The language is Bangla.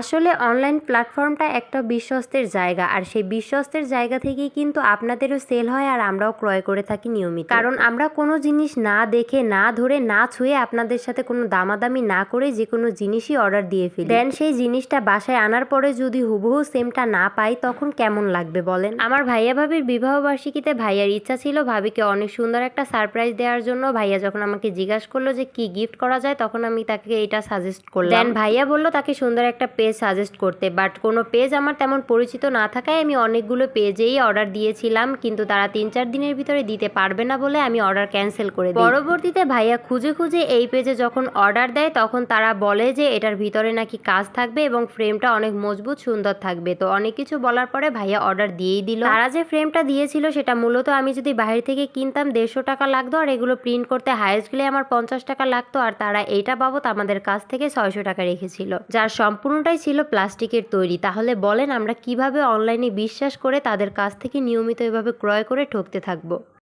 আসলে অনলাইন প্ল্যাটফর্মটা একটা বিশ্বস্তের জায়গা, আর সেই বিশ্বস্তের জায়গা থেকেই কিন্তু আপনাদেরও সেল হয় আর আমরাও ক্রয় করে থাকি নিয়মিত। কারণ আমরা কোনো জিনিস না দেখে, না ধরে, না ছুঁয়ে আপনাদের সাথে কোনো দামাদামি না করে যে কোনো জিনিসই অর্ডার দিয়ে ফেলি। দেন সেই জিনিসটা বাসায় আনার পরে যদি হুবহু সেমটা না পাই, তখন কেমন লাগবে বলেন? আমার ভাইয়া ভাবির বিবাহ বার্ষিকীতে ভাইয়ার ইচ্ছা ছিল ভাবিকে অনেক সুন্দর একটা সারপ্রাইজ দেওয়ার জন্য। ভাইয়া যখন আমাকে জিজ্ঞাসা করল যে কি গিফট করা যায়, তখন আমি তাকে এটা সাজেস্ট করলাম। দেন ভাইয়া বলল, তাকে সুন্দর একটা পেজ সাজেস্ট করতে। বাট কোনো পেজ আমার তেমন পরিচিত না থাকায় আমি অনেকগুলো পেজেই অর্ডার দিয়েছিলাম, কিন্তু তারা তিন চার দিনের ভিতরে দিতে পারবে না বলে আমি অর্ডার ক্যান্সেল করে দিই। পরবর্তীতে ভাইয়া খুঁজে খুঁজে এই পেজে যখন অর্ডার দেয়, তখন তারা বলে যে এটার ভিতরে নাকি কাজ থাকবে এবং ফ্রেমটা অনেক মজবুত, সুন্দর থাকবে। তো অনেক কিছু বলার পরে ভাইয়া অর্ডার দিয়েই দিল। তারা যে ফ্রেমটা দিয়েছিল, সেটা মূলত আমি যদি বাইরে থেকে কিনতাম, দেড়শো টাকা লাগতো আর এগুলো প্রিন্ট করতে হায়েস্ট গেলে আমার পঞ্চাশ টাকা লাগতো, আর তারা এইটা বাবদ আমাদের কাছ থেকে ছয়শো টাকা রেখেছিল। যার সম্পূর্ণটাই ছিল প্লাস্টিকের তৈরি। তাহলে বলেন আমরা কীভাবে অনলাইনে বিশ্বাস করে তাদের কাছ থেকে নিয়মিত এভাবে ক্রয় করে ঠকতে থাকব?